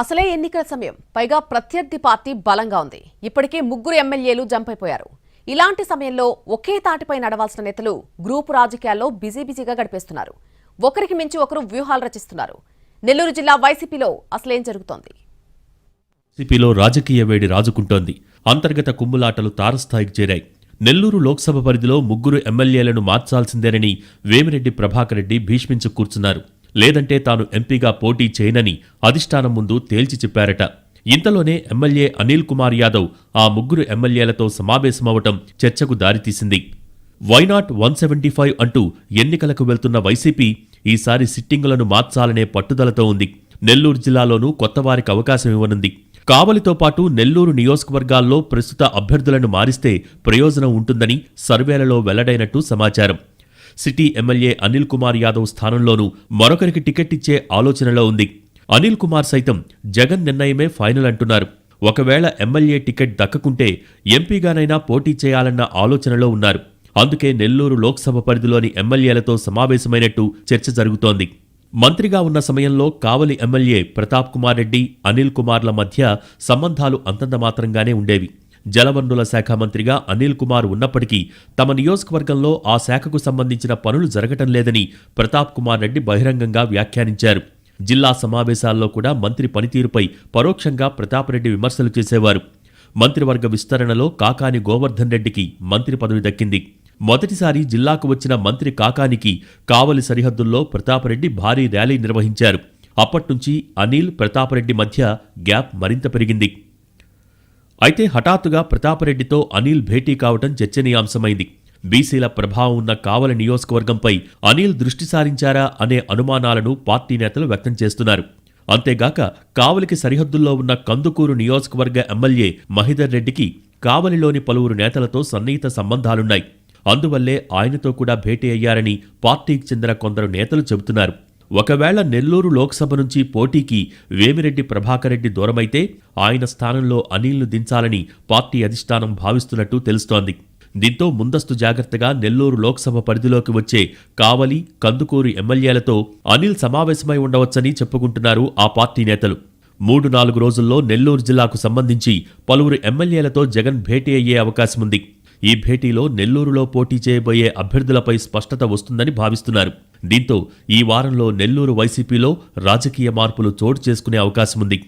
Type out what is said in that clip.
అసలే ఎన్నికల సమయం. పైగా ప్రత్యర్థి పార్టీ బలంగా ఉంది. ఇప్పటికే ముగ్గురు ఎమ్మెల్యేలు జంప్ అయిపోయారు ఇలాంటి సమయంలో ఒకే తాటిపై నడవాల్సిన నేతలు గ్రూపు రాజకీయాల్లో బిజీ బిజీగా గడిపేస్తున్నారు. ఒకరికి మించి ఒకరు వ్యూహాలు రచిస్తున్నారు. నెల్లూరు జిల్లా వైసీపీలో అసలేం జరుగుతోంది? సిపిలో రాజకీయ వేడి రాజుకుంటోంది. అంతర్గత కుమ్ములాటలు తారస్థాయికి చేరాయి. నెల్లూరు లోక్సభ పరిధిలో ముగ్గురు ఎమ్మెల్యేలను మార్చాల్సిందేనని వేమిరెడ్డి ప్రభాకర్ రెడ్డి భీష్మించు కూర్చున్నారు. లేదంటే తాను ఎంపీగా పోటీ చేయనని అధిష్టానం ముందు తేల్చి చెప్పారట. ఇంతలోనే ఎమ్మెల్యే అనిల్ కుమార్ యాదవ్ ఆ ముగ్గురు ఎమ్మెల్యేలతో సమావేశమవటం చర్చకు దారితీసింది. వైనాట్ వన్ సెవెంటీ ఫైవ్ అంటూ ఎన్నికలకు వెళ్తున్న వైసీపీ ఈసారి సిట్టింగులను మార్చాలనే పట్టుదలతో ఉంది. నెల్లూరు జిల్లాలోనూ కొత్తవారికి అవకాశం ఇవ్వనుంది. కావలితో పాటు నెల్లూరు నియోజకవర్గాల్లో ప్రస్తుత అభ్యర్థులను మారిస్తే ప్రయోజనం ఉంటుందని సర్వేలలో వెల్లడైనట్టు సమాచారం. సిటీ ఎమ్మెల్యే అనిల్ కుమార్ యాదవ్ స్థానంలోనూ మరొకరికి టికెట్ ఇచ్చే ఆలోచనలో ఉంది. అనిల్ కుమార్ సైతం జగన్ నిర్ణయమే ఫైనల్ అంటున్నారు. ఒకవేళ ఎమ్మెల్యే టికెట్ దక్కకుంటే ఎంపీగానైనా పోటీ చేయాలన్న ఆలోచనలో ఉన్నారు. అందుకే నెల్లూరు లోక్సభ పరిధిలోని ఎమ్మెల్యేలతో సమావేశమైనట్టు చర్చ జరుగుతోంది. మంత్రిగా ఉన్న సమయంలో కావలి ఎమ్మెల్యే ప్రతాప్ కుమార్ రెడ్డి అనిల్ కుమార్ల మధ్య సంబంధాలు అంతంత మాత్రంగానే ఉండేవి. జలవనరుల శాఖ మంత్రిగా అనిల్ కుమార్ ఉన్నప్పటికీ తమ నియోజకవర్గంలో ఆ శాఖకు సంబంధించిన పనులు జరగటం లేదని ప్రతాప్ కుమార్ రెడ్డి బహిరంగంగా వ్యాఖ్యానించారు. జిల్లా సమావేశాల్లో కూడా మంత్రి పనితీరుపై పరోక్షంగా ప్రతాప్ రెడ్డి విమర్శలు చేసేవారు. మంత్రివర్గ విస్తరణలో కాకాని గోవర్ధన్ రెడ్డికి మంత్రి పదవి దక్కింది. మొదటిసారి జిల్లాకు వచ్చిన మంత్రి కాకానికి కావలి సరిహద్దుల్లో ప్రతాపరెడ్డి భారీ ర్యాలీ నిర్వహించారు. అప్పట్నుంచి అనిల్ ప్రతాపరెడ్డి మధ్య గ్యాప్ మరింత పెరిగింది. అయితే హఠాత్తుగా ప్రతాపరెడ్డితో అనిల్ భేటీ కావటం చర్చనీయాంశమైంది. బీసీల ప్రభావం ఉన్న కావలి నియోజకవర్గంపై అనిల్ దృష్టి సారించారా అనే అనుమానాలను పార్టీ నేతలు వ్యక్తం చేస్తున్నారు. అంతేగాక కావలికి సరిహద్దుల్లో ఉన్న కందుకూరు నియోజకవర్గ ఎమ్మెల్యే మహిదర్ రెడ్డికి కావలిలోని పలువురు నేతలతో సన్నిహిత సంబంధాలున్నాయి. అందువల్లే ఆయనతో కూడా భేటీ అయ్యారని పార్టీకి చెందిన కొందరు నేతలు చెబుతున్నారు. ఒకవేళ నెల్లూరు లోక్సభ నుంచి పోటీకి వేమిరెడ్డి ప్రభాకర్రెడ్డి దూరమైతే ఆయన స్థానంలో అనిల్ను దించాలని పార్టీ అధిష్టానం భావిస్తున్నట్టు తెలుస్తోంది. దీంతో ముందస్తు జాగ్రత్తగా నెల్లూరు లోక్సభ పరిధిలోకి వచ్చే కావలి కందుకూరు ఎమ్మెల్యేలతో అనిల్ సమావేశమై ఉండవచ్చని చెప్పుకుంటున్నారు ఆ పార్టీ నేతలు. మూడు నాలుగు రోజుల్లో నెల్లూరు జిల్లాకు సంబంధించి పలువురు ఎమ్మెల్యేలతో జగన్ భేటీ అయ్యే అవకాశముంది. ఈ భేటీలో నెల్లూరులో పోటీ చేయబోయే అభ్యర్థులపై స్పష్టత వస్తుందని భావిస్తున్నారు. దీంతో ఈ వారంలో నెల్లూరు వైసీపీలో రాజకీయ మార్పులు చోటు చేసుకునే అవకాశముంది.